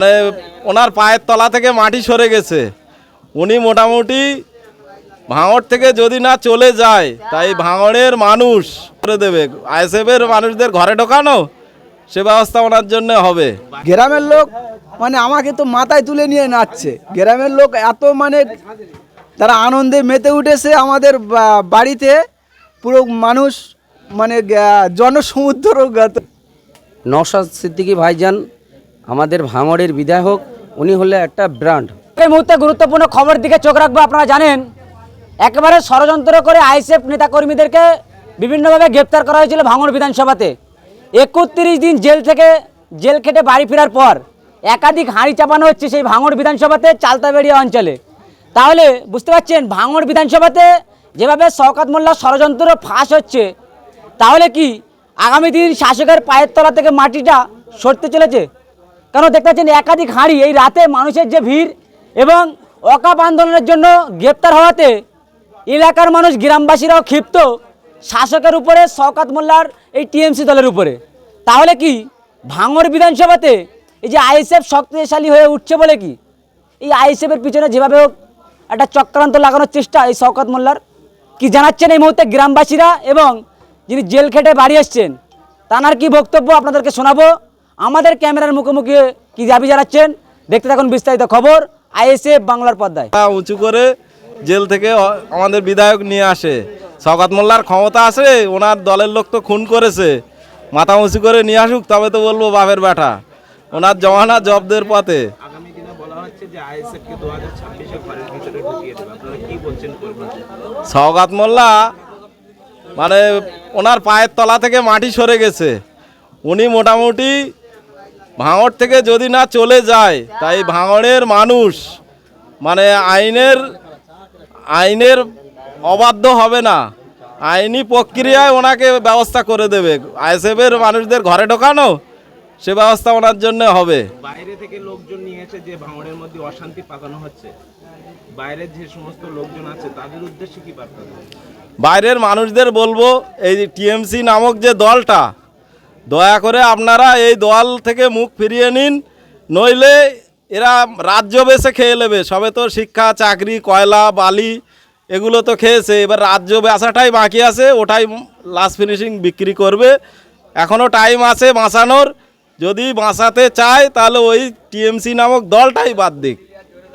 মানে ওনার পায়ের তলা থেকে মাটি সরে গেছে। উনি মোটামুটি ভাঙড় থেকে যদি না চলে যায় তাই ভাঙড়ের মানুষ করে দেবে। আইএসএফের মানুষদের ঘরে ঢোকানো সে ব্যবস্থা ওনার জন্য হবে। গ্রামের লোক মানে আমাকে তো মাথায় তুলে নিয়ে নাচছে। গ্রামের লোক এত মানে তারা আনন্দে মেতে উঠেছে আমাদের বাড়িতে। পুরো মানুষ মানে জনসমুদ্র নওশাদ সিদ্দিকী ভাইজান আমাদের ভাঙড়ের বিধায়ক, উনি হলে একটা ব্র্যান্ড এই মুহূর্তে গুরুত্বপূর্ণ খবর দিকে চোখ রাখব, আপনারা জানেন। একেবারে ষড়যন্ত্র করে আইসেফ নেতাকর্মীদেরকে বিভিন্নভাবে গ্রেপ্তার করা হয়েছিল ভাঙড় বিধানসভাতে। একত্রিশ দিন জেল থেকে জেল খেটে বাড়ি ফেরার পর একাধিক হাঁড়ি চাপানো হচ্ছে সেই ভাঙড় বিধানসভাতে, চালতাবেড়িয়া অঞ্চলে। তাহলে বুঝতে পারছেন, ভাঙড় বিধানসভাতে যেভাবে শওকাত মোল্লা ষড়যন্ত্র ফাঁস হচ্ছে, তাহলে কি আগামী দিন শাসকের পায়ের তলা থেকে মাটিটা সরতে চলেছে? কেন দেখতে পাচ্ছেন একাধিক হাঁড়ি, এই রাতে মানুষের যে ভিড় এবং অকাপ আন্দোলনের জন্য গ্রেপ্তার হওয়াতে এলাকার মানুষ, গ্রামবাসীরাও ক্ষিপ্ত, শাসকের উপরে শওকাত মোল্লার এই টিএমসি দলের উপরে। তাহলে কি ভাঙর বিধানসভাতে এই যে আইএসএফ শক্তিশালী হয়ে উঠছে বলে কি? এই আইএসএফের পিছনে যেভাবে হোক একটা চক্রান্ত লাগানোর চেষ্টা এই শওকাত মোল্লার। কি জানাচ্ছেন এই মুহূর্তে গ্রামবাসীরা এবং যিনি জেল খেটে বাড়ি এসছেন তানার কি বক্তব্য আপনাদেরকে শোনাবো? আমাদের ক্যামেরার মুখোমুখি কি দাবি জানাচ্ছেন? দেখতে থাকুন বিস্তারিত খবর আইএসএফ বাংলার পর্দায়। উঁচু করে জেল থেকে আমাদের বিধায়ক নিয়ে আসে। শওকাত মোল্লার ক্ষমতা আছে ওনার দলের লোক তো খুন করেছে। মাথা উঁচু করে নিয়ে আসুক তবে তো বলব বাপের ব্যাটা। ওনার জমানা জবদের পথে। আগামী দিনে বলা হচ্ছে যে আইএসএফ কে দু হাজার ছাব্বিশে ঘরের ভিতরে ঢুকিয়ে দেবে। আপনারা কি বলছেন করবেন? সওগাত মোল্লা মানে ওনার পায়ের তলা থেকে মাটি সরে গেছে। উনি মোটামুটি ভাঙড় থেকে যদি না চলে যায় তাই ভাঙড়ের মানুষ মানে আইনের আইনের অবাধ্য হবে না। আইনি প্রক্রিয়ায় ওনাকে ব্যবস্থা করে দেবে। আইএসএফের মানুষদের ঘরে ঢোকানো সে ব্যবস্থা ওনার জন্য হবে। বাইরে থেকে লোকজন নিয়ে এসে যে ভাঙড়ের মধ্যে অশান্তি পাকানো হচ্ছে বাইরের যে সমস্ত লোকজন আছে তাদের উদ্দেশ্যে কি বার্তা বাইরের মানুষদের বলব এই যে টিএমসি নামক যে দলটা দয়া করে আপনারা এই দল থেকে মুখ ফিরিয়ে নিন নইলে এরা রাজ্য বেসে খেয়ে নেবে। সবে তো শিক্ষা চাকরি কয়লা বালি এগুলো তো খেয়েছে। এবার রাজ্য বেসাটাই বাকি আছে ওটাই লাস্ট ফিনিশিং বিক্রি করবে। এখনও টাইম আছে বাঁচানোর। যদি বাঁচাতে চায় তাহলে ওই টিএমসি নামক দলটাই বাদ দিক।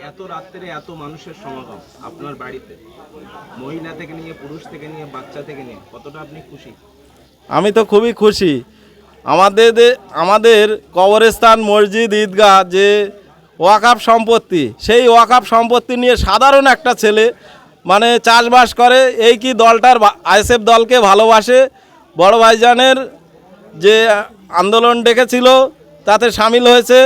এত রাত্রে এত মানুষের সমাগম আপনার বাড়িতে। মহিলা থেকে নিয়ে পুরুষ থেকে নিয়ে বাচ্চা থেকে নিয়ে কতটা আপনি খুশি? আমি তো খুবই খুশি। আমাদের আমাদের কবরস্থান, মসজিদ, ঈদগাহ, যে ওয়াকাপ সম্পত্তি, সেই ওয়াকাপ সম্পত্তি নিয়ে সাধারণ একটা ছেলে মানে চাষবাস করে। এই কি দলটার আইএসএফ দলকে ভালোবাসে? বড় ভাইজানের যে আন্দোলন ডেকেছিল, তাতে সামিল হয়েছে।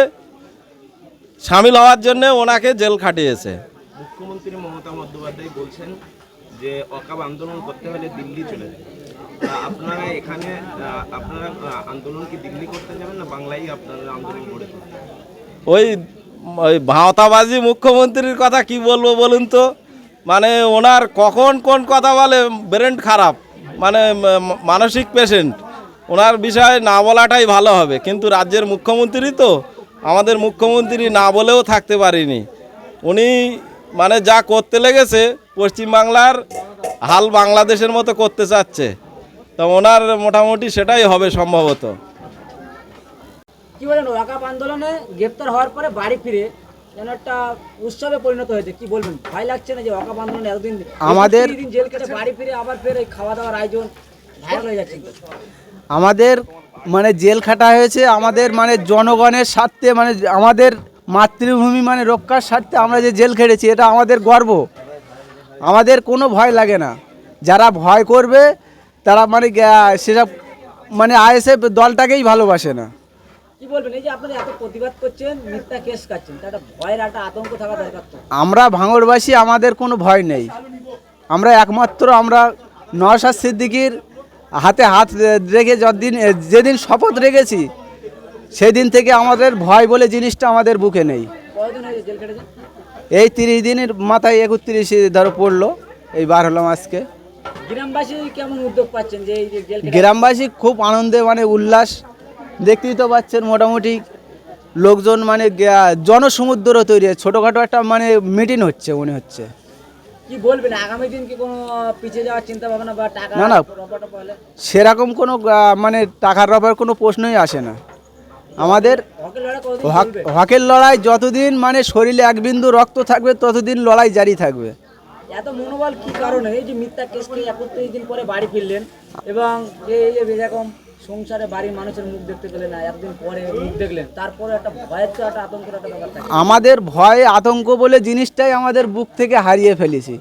সামিল হওয়ার জন্য ওনাকে জেল খাটিয়েছে। মুখ্যমন্ত্রী মমতা বন্দ্যোপাধ্যায় বলছেন যে অকাব আন্দোলন করতে হলে দিল্লি চলে তা আপনারা এখানে আপনারা আন্দোলন কি দিল্লি করতে যাবেন না? বাংলায় আপনারা আন্দোলন গড়ে ওই ওই ভাঁওতাবাজি মুখ্যমন্ত্রীর কথা কি বলব বলুন তো? মানে ওনার কখন কোন কথা বলে ব্রেন খারাপ। মানে মানসিক পেশেন্ট ওনার বিষয়ে না বলাটাই ভালো হবে। কিন্তু রাজ্যের মুখ্যমন্ত্রী তো, আমাদের মুখ্যমন্ত্রী না বলেও থাকতে পারিনি। উনি মানে যা করতে লেগেছে, পশ্চিমবাংলার হাল বাংলাদেশের মতো করতে চাচ্ছে। তো ওনার মোটামুটি সেটাই হবে সম্ভবত। কি বলেন ওয়াকাপ আন্দোলনে গ্রেপ্তার হওয়ার পরে বাড়ি ফিরে যেন একটা উৎসবে পরিণত হয়েছে কি বলবেন? ভয় লাগছে না যে ওয়াকাপ আন্দোলন এতদিন আমাদের- জেল কেটে বাড়ি ফিরে আবার ফের এই খাওয়া দাওয়ার আয়োজন ভাইরাল হয়ে যাচ্ছে। আমাদের মানে জেল খাটা হয়েছে আমাদের মানে জনগণের স্বার্থে মানে আমাদের মাতৃভূমি মানে রক্ষার স্বার্থে আমরা যে জেল খেটেছি এটা আমাদের গর্ব। আমাদের কোনো ভয় লাগে না। যারা ভয় করবে তারা মানে সেসব মানে আইএসএফ দলটাকেই ভালোবাসে না। আমরা ভাঙড়বাসী আমাদের কোনো ভয় নেই। আমরা একমাত্র আমরা নওশাদ সিদ্দিকির হাতে হাত রেখে যদিন যেদিন শপথ রেখেছি সেদিন থেকে আমাদের ভয় বলে জিনিসটা আমাদের বুকে নেই। এই তিরিশ দিনের মাথায় একত্রিশ ধরো পড়ল এই বার হলাম আজকে। গ্রামবাসী কেমন উদ্যোগ পাচ্ছেন যে এই যে জেল কেটে গ্রামবাসী খুব আনন্দে মানে উল্লাস দেখতেই তো পাচ্ছেন মোটামুটি লোকজন মানে জনসমুদ্র তৈরি ছোটোখাটো একটা মানে মিটিং হচ্ছে মনে হচ্ছে। কি বলবেন? আগামী দিন কি কোনো পিছিয়ে যাওয়ার চিন্তা ভাবনা বা টাকা না, না। সেরকম কোনো মানে টাকার রবার কোনো প্রশ্নই আসে না। আমাদের হকের লড়াই যতদিন মানে শরীরে এক বিন্দু রক্ত থাকবে ততদিন লড়াই জারি থাকবে। এত মনোবল কি কারণে? এই যে মিথ্যা কেসকে একত্রিশ দিন পরে বাড়ি ফিরলেন এবং এই যে এরকম সংসারে বাড়ির মানুষের মুখ দেখতে পেলেন না, এতদিন পরে মুখ দেখলেন, তারপরে একটা ভয়ের তো একটা আতঙ্কের একটা ব্যাপার থাকে। আমাদের ভয়, আতঙ্ক বলে জিনিসটাই আমাদের বুক থেকে হারিয়ে ফেলেছি।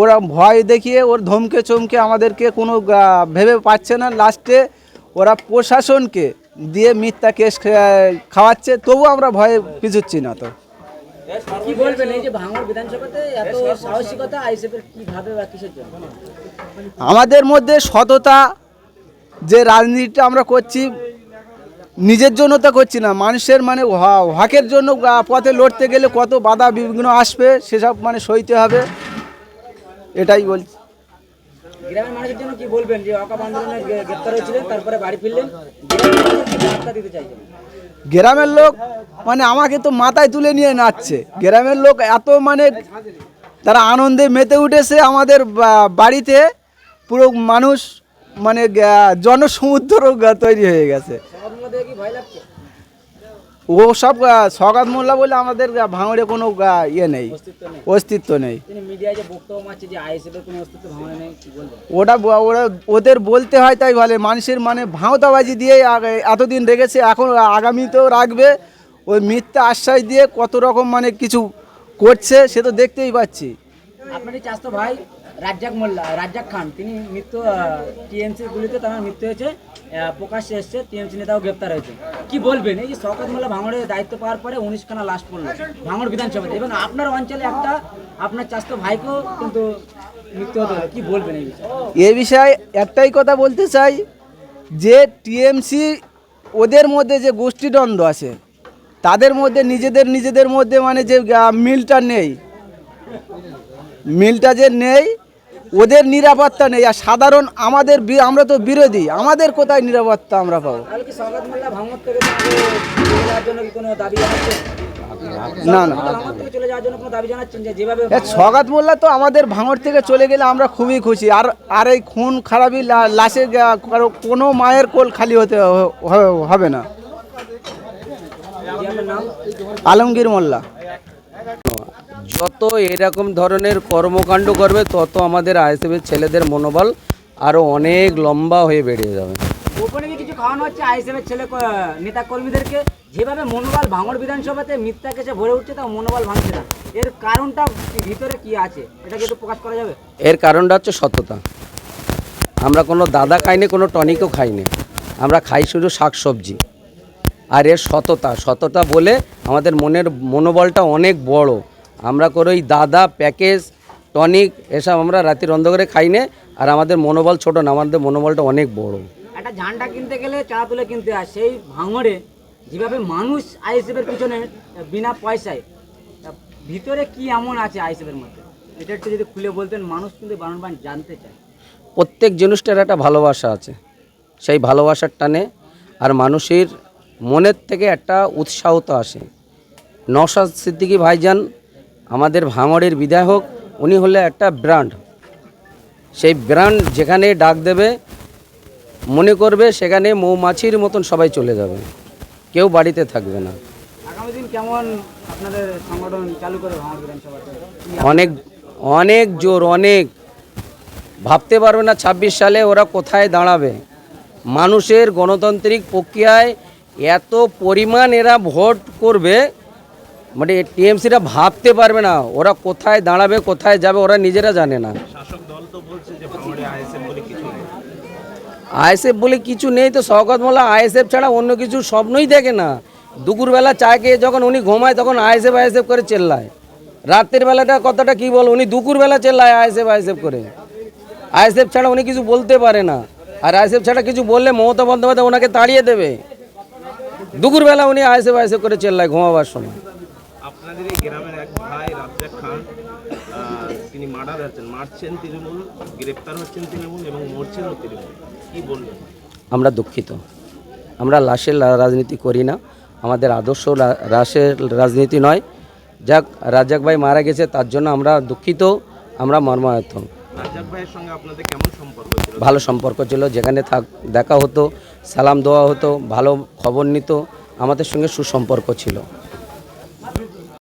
ওরা ভয় দেখিয়ে, ওর ধমকে চমকে আমাদেরকে কোনো ভেবে পাচ্ছে না লাস্টে ওরা প্রশাসনকে দিয়ে মিথ্যা কেস খাওয়াচ্ছে তবু আমরা ভয়ে পিছুচ্ছি না তো। কি বলবেন? এই যে ভাঙড় বিধানসভাতে এত সাহসিকতা আইসিএফের কীভাবে বা কিসের জন্য? আমাদের মধ্যে সততা যে রাজনীতিটা আমরা করছি নিজের জন্য তো করছি না মানুষের মানে হকের জন্য পথে লড়তে গেলে কত বাধা বিঘ্ন আসবে সেসব মানে সইতে হবে এটাই বলছি। গ্রামের মানুষের জন্য কি বলবেন? যে অকাপ আন্দোলনে গ্রে- গ্রেপ্তার হয়েছিলেন তারপরে বাড়ি ফিরলেন দিতে চাইছেন? গ্রামের লোক মানে আমাকে তো মাথায় তুলে নিয়ে নাচছে। গ্রামের লোক এত মানে তারা আনন্দে মেতে উঠেছে আমাদের বাড়িতে। পুরো মানুষ মানে জনসমুদ্র তৈরি হয়ে গেছে সবার মধ্যে কি ভয় লাগছে ও সব সগাত মোল্লা বলে আমাদের ভাঙড়ে কোনো ইয়ে নেই অস্তিত্ব নেই। ওটা ওরা ওদের বলতে হয় তাই বলে মানুষের মানে ভাঁওতাবাজি দিয়ে এতদিন রেখেছে এখন আগামীতেও রাখবে। ওই মিথ্যা আশ্বাস দিয়ে কত রকম মানে কিছু করছে সে তো দেখতেই পাচ্ছি। আপনারই চাস্তো ভাই রাজ্জাক মোল্লা, রাজ্জাক খান, তিনি মৃত্যু টিএমসি গুলিতে তার মৃত্যু হয়েছে প্রকাশ্যে এসছে, টিএমসি নেতাও গ্রেপ্তার হয়েছে। কি বলবেন? এই যে শওকত মোল্লা ভাঙড়ের দায়িত্ব পাওয়ার পরে উনিশ খানা লাশ পড়ল, ভাঙড় বিধানসভাতে। এবং আপনার অঞ্চলে একটা, আপনার চাস্তো ভাইকেও কিন্তু মৃত্যু হতে কি বলবেন এই বিষয়ে? এ বিষয়ে একটাই কথা বলতে চাই, যে টিএমসি ওদের মধ্যে যে গোষ্ঠীদ্বন্দ্ব আছে, তাদের মধ্যে, নিজেদের নিজেদের মধ্যে মানে যে মিলটা নেই। মিলটা যে নেই ওদের নিরাপত্তা নেই আর সাধারণ আমাদের আমরা তো বিরোধী আমাদের কোথায় নিরাপত্তা আমরা পাবো? না না। সগাত মোল্লা তো আমাদের ভাঙড় থেকে চলে গেলে আমরা খুবই খুশি। আর আর এই খুন খারাপি লা- লাশে গা- কারও কোনো মায়ের কোল খালি হতে হবে না। আলমগীর মোল্লা। যত এরকম ধরনের কর্মকাণ্ড করবে তত আমাদের আইএসএফের ছেলেদের মনোবল আরও অনেক লম্বা হয়ে বেড়ে যাবে। গোপনে কিছু খাওয়ানো হচ্ছে আইএসএফের ছেলে নেতা কর্মীদেরকে যেভাবে মনোবল ভাঙড় বিধানসভাতে মিথ্যা কেসে ভরে উঠছে তা মনোবল ভাঙছে না। এর কারণটা ভিতরে কি আছে? এটা কি একটু প্রকাশ করা যাবে? এর কারণটা হচ্ছে সততা আমরা কোনো দাদা খাইনি কোনো টনিকও খাইনি। আমরা খাই শুধু শাক সবজি আর এর সততা সততা বলে আমাদের মনের মনোবলটা অনেক বড়। আমরা করে ওই দাদা প্যাকেজ টনিক এসব আমরা রাতের অন্ধকারে খাই না। আর আমাদের মনোবল ছোট না আমাদের মনোবলটা অনেক বড়। একটা ঝান্ডা কিনতে গেলে চা তুলে কিনতে হয়। সেই ভাঙড়ে যেভাবে মানুষ আইএসএফের পিছনে বিনা পয়সায় ভিতরে কি এমন আছে আইএসএফের মধ্যে? এটা একটু যদি খুলে বলতেন মানুষ কিন্তু বারবার জানতে চায়। প্রত্যেক জিনিসটার একটা ভালোবাসা আছে। সেই ভালোবাসার টানে আর মানুষের মনের থেকে একটা উৎসাহতা আসে। নওশাদ সিদ্দিকী ভাইজান আমাদের ভাঙড়ের বিধায়ক উনি হলে একটা ব্র্যান্ড সেই ব্র্যান্ড যেখানে ডাক দেবে মনে করবে সেখানে মৌমাছির মতন সবাই চলে যাবে। কেউ বাড়িতে থাকবে না। আগামী দিন কেমন আপনাদের সংগঠন চালু করে ভাঙড় বিধানসভাতে কি অনেক অনেক জোর অনেক। ভাবতে পারবে না ছাব্বিশ সালে ওরা কোথায় দাঁড়াবে। মানুষের গণতান্ত্রিক প্রক্রিয়ায় এত পরিমাণ এরা ভোট করবে মানে টিএমসিরা ভাবতে পারবে না ওরা কোথায় দাঁড়াবে কোথায় যাবে ওরা নিজেরা জানে না শাসক দল তো বলছে যে আইএসএফ বলে কিছু নেই আইএসএফ বলে কিছু নেই তো শওকত মোল্লা আইএসএফ ছাড়া অন্য কিছু স্বপ্নই দেখে না দুপুরবেলা চা খেয়ে যখন উনি ঘুমায় তখন আইএসএফ আইএসএফ করে চেল্লায় রাতের বেলাটা কথাটা কি বল উনি দুপুরবেলা চেল্লায় আইএসএফ আইএসএফ করে আইএসএফ ছাড়া উনি কিছু বলতে পারে না আর আইএসএফ ছাড়া কিছু বললে মমতা বন্দ্যোপাধ্যায় ওনাকে তাড়িয়ে দেবে দুপুরবেলা উনি আইএসএফ আইএসএফ করে চেল্লায় ঘুমাবার সময় আপনাদের এই গ্রামের এক ভাই রাজ্জাক খান তিনি মার্ডার হচ্ছেন। মারছেন তৃণমূল গ্রেপ্তার হচ্ছেন তৃণমূল এবং মরছেনও তৃণমূল। কি বলবেন? আমরা দুঃখিত। আমরা লাশের রাজনীতি করি না। আমাদের আদর্শ রা- রাসের রাজনীতি নয়। যাক রাজ্জাক ভাই মারা গেছে তার জন্য আমরা দুঃখিত। আমরা মর্মাহত। রাজ্জাক ভাইয়ের সঙ্গে আপনাদের কেমন সম্পর্ক ছিল? ভালো সম্পর্ক ছিল। যেখানে থাক দেখা হতো সালাম দেওয়া হতো ভালো খবর নিত। আমাদের সঙ্গে সুসম্পর্ক ছিল।